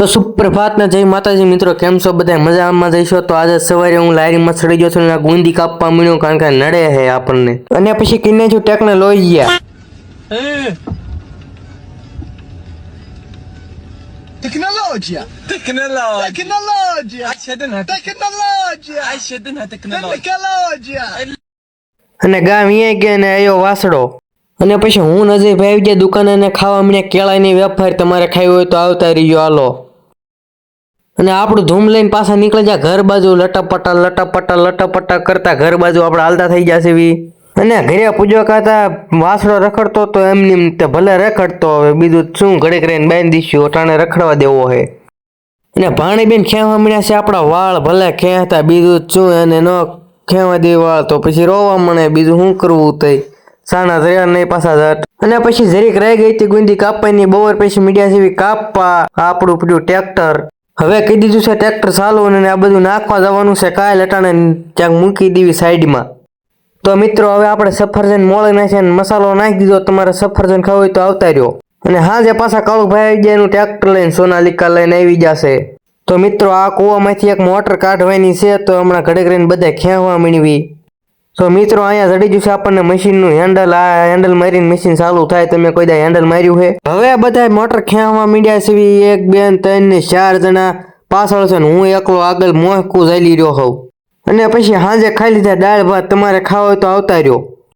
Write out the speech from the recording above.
તો સુપ્રભાતના જય માતાજી મિત્રો કેમ છો બધા મજામાં જઈશો તો આજે સવારે હું લારીમાં ચડી ગયો છું અને ગુંદી કાપવા મળ્યો કારણ કે નડે હે આપણને અને પછી કિને છું technology Tecnologia! Tecnologia! Tecnologia! Aşağıdan Tecnologia! Tecnologia! અને ગામ અહીંયા ગયા ને આવ્યો વાસડો અને પછી હું નજીક ભાઈ ગયા દુકાને અને ખાવા મને કેળાની વેફર તમારે ખાવી હોય તો આવતા રહીજો હાલો અને આપણું ધૂમ લઈને પાછા નીકળી જાય ઘર બાજુ લટપટા લટપટા લટપટા કરતા ઘર બાજુ આપણે હાલતા થઈ જશે એવી અને ઘરે પૂજો ખાતા વાસડો રખડતો તો એમની એમ તે ભલે રખડતો હવે બીજું શું ઘડીક રહીને બાંધી દીશું ઓટાણે રખડવા દેવો હે અને ભાણીબેન ખેવા મળ્યા છે આપણા વાળ, ભલે ખેંચતા બીજું શું એને ન ખેવા દે વાળ, તો પછી રોવા મળે, બીજું શું કરવું તઈ? સાના ધર્યા નહીં પાછા જટ અને પછી જરીક રહી ગઈ હતી ગુંદી કાપવાની, બપોર પછી મીડિયા જેવી કાપવા, આપણું પડ્યું ટ્રેક્ટર. હવે કહી દીધું છે ટ્રેક્ટર ચાલુ અને આ બધું નાખવા જવાનું છે, કાંઈ લટાણે ક્યાંક મૂકી દેવી સાઈડમાં. તો મિત્રો, હવે આપણે સફરજન મોળી નાખી અને મસાલો નાખી દીધો, તમારે સફરજન ખાવું હોય તો આવતા રહ્યો. અને હાજે પાછા કાળુભાઈ આવી ગયા એનું ટ્રેક્ટર લઈને, સોનાલિકા લઈને આવી જશે. તો મિત્રો, આ કૂવામાંથી એક મોટર કાઢવાની છે, તો હમણાં ઘડેક રહીને બધા ખેંચવા મીણવી તો મિત્રો, અહીંયા ચડી જશે આપણને મશીનનું હેન્ડલ આ હેન્ડલ મારીને મશીન ચાલુ થાય. તમે કોઈ દા હેન્ડલ માર્યું છે? હવે બધા મોટર ખેંચવા મીડિયા છે. એક બેન ત્રણ ને ચાર જણા પાછળ છે ને હું એકલો આગળ મોહકું ચાલી રહ્યો હોઉં. અને પછી સાંજે ખાઈ લીધા દાળ ભાત. તમારે ખાવ હોય તો આવતા રહ્યો.